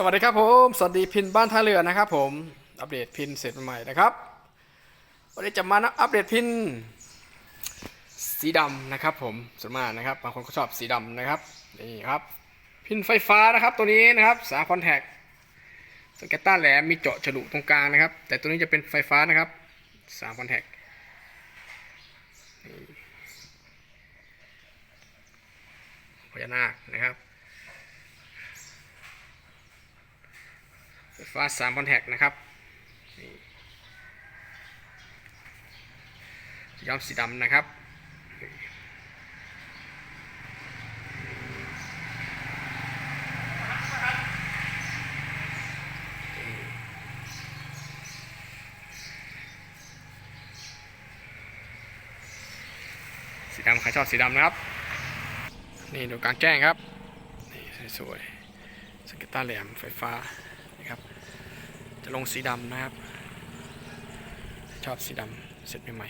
สวัสดีครับผม สวัสดีพินบ้านท่าเรือนะครับผม อัปเดตพินเสร็จใหม่นะครับ วันนี้จะมานะอัปเดตพินสีดำนะครับผมส่วนมากนะครับ บางคนก็ชอบสีดำนะครับ นี่ครับ พินไฟฟ้านะครับ ตัวนี้นะครับ สามคอนแทคสเกตต้าแหลมมีเจาะฉลุตรงกลางนะครับ แต่ตัวนี้จะเป็นไฟฟ้านะครับ สามคอนแทคพญานาคนะครับ ฟฟ้า3คอนแทคนะครับย้อมสีดำนะครับสีดำใครชอบสีดำนะครับ นี่ดูกลางแจ้งครับ นี่สวยๆสเก็ตต้าแหลมไฟฟ้า นะครับ จะลงสีดำนะครับ ชอบสีดำเสร็จใหม่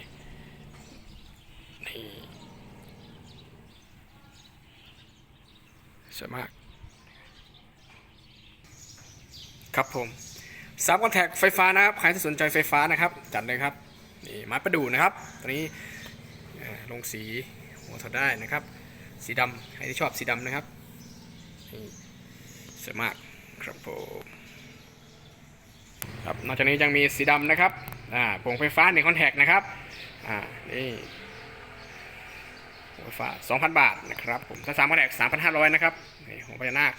ๆนี่สวยมาก ครับผมสามคอนแทคไฟฟ้านะครับ ใครที่สนใจไฟฟ้านะครับ จัดเลยครับนี่ไม้ประดู่นะครับ ตอนนี้ลงสีหัวถอดได้นะครับ สีดำใครที่ชอบสีดำนะครับนี่สวยมากครับผม ครับนอกจากนี้ยังมีสีดำนะครับอ่าโป่งไฟฟ้าในคอนแทคนะครับอ่านี่ไฟฟ้า2,000 บาทนะครับผมถ้าสามคอนแทค3,500 นะครับนี่ของพญานาค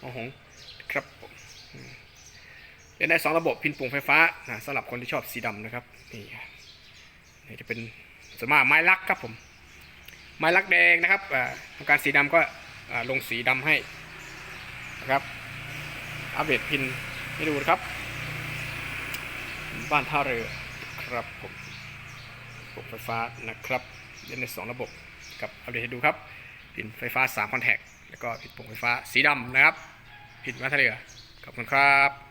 ของหงครับผมเล่นได้ 2 ระบบพินโป่งไฟฟ้านะสำหรับคนที่ชอบสีดำนะครับนี่นี่จะเป็นสมาไม้ลักครับผมไม้ลักแดงนะครับอ่าทำการสีดำก็อ่ลงสีดำให้นะครับอัปเดตพินให้ดูนะครับ บ้านท่าเรือครับผมระบบไฟฟ้านะครับเล่นในสองระบบกับอัปเดตให้ดูครับ พินไฟฟ้า3คอนแทคแล้วก็ปิดปุ่มไฟฟ้าสีดำนะครับปิดบ้านท่าเรือขอบคุณครับ